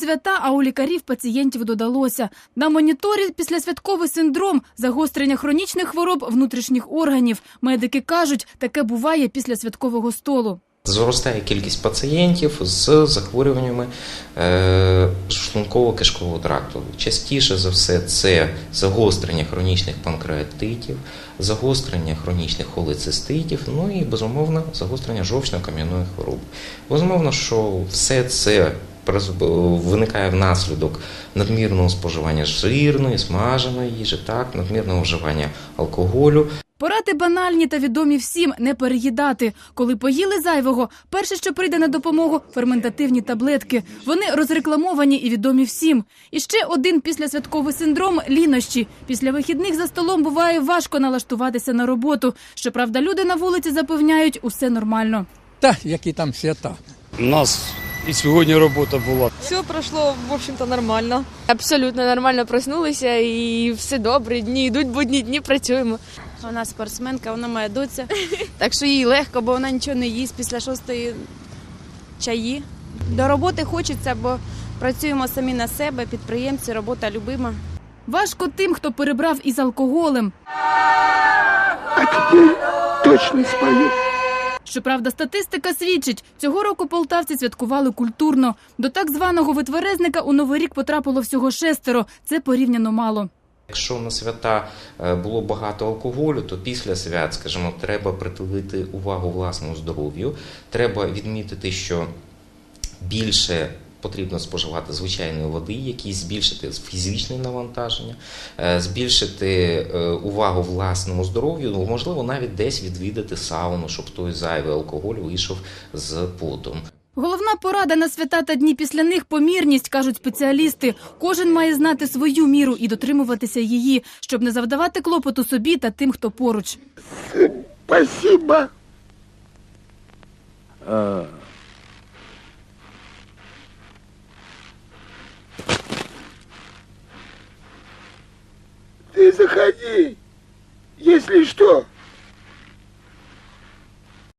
свята, а у лікарів пацієнтів додалося. На моніторі післясвятковий синдром, загострення хронічних хвороб внутрішніх органів. Медики кажуть, таке буває після святкового столу. Зростає кількість пацієнтів з захворюваннями е, шлунково-кишкового тракту. Частіше за все це загострення хронічних панкреатитів, загострення хронічних холециститів, ну і безумовно загострення жовчно-кам'яної хвороби. Безумовно, що все це виникає внаслідок надмірного споживання жирної, смаженої їжі, так, надмірного вживання алкоголю. Поради банальні та відомі всім не переїдати. Коли поїли зайвого, перше, що прийде на допомогу ферментативні таблетки. Вони розрекламовані і відомі всім. І ще один післясвятковий синдром лінощі. Після вихідних за столом буває важко налаштуватися на роботу. Щоправда, люди на вулиці запевняють, усе нормально. Та які там свята. У нас і сьогодні робота була. Все пройшло, в общем-то, нормально. Абсолютно нормально проснулися і все добре. Дні йдуть, будні дні працюємо. Вона спортсменка, вона моя доця. Так що їй легко, бо вона нічого не їсть після шостої чаї. До роботи хочеться, бо працюємо самі на себе, підприємці, робота любима. Важко тим, хто перебрав із алкоголем. точно спою. Щоправда, статистика свідчить, цього року полтавці святкували культурно. До так званого витверезника у новий рік потрапило всього шестеро. Це порівняно мало. Якщо на свята е, було багато алкоголю, то після свят, скажімо, треба притулити увагу власному здоров'ю. Треба відмітити, що більше потрібно споживати звичайної води, якісь збільшити фізичне навантаження, е, збільшити е, увагу власному здоров'ю, ну, можливо, навіть десь відвідати сауну, щоб той зайвий алкоголь вийшов з потом. Головна порада на свята та дні після них помірність, кажуть спеціалісти. Кожен має знати свою міру і дотримуватися її, щоб не завдавати клопоту собі та тим, хто поруч. Спасибо. Заходи, если что.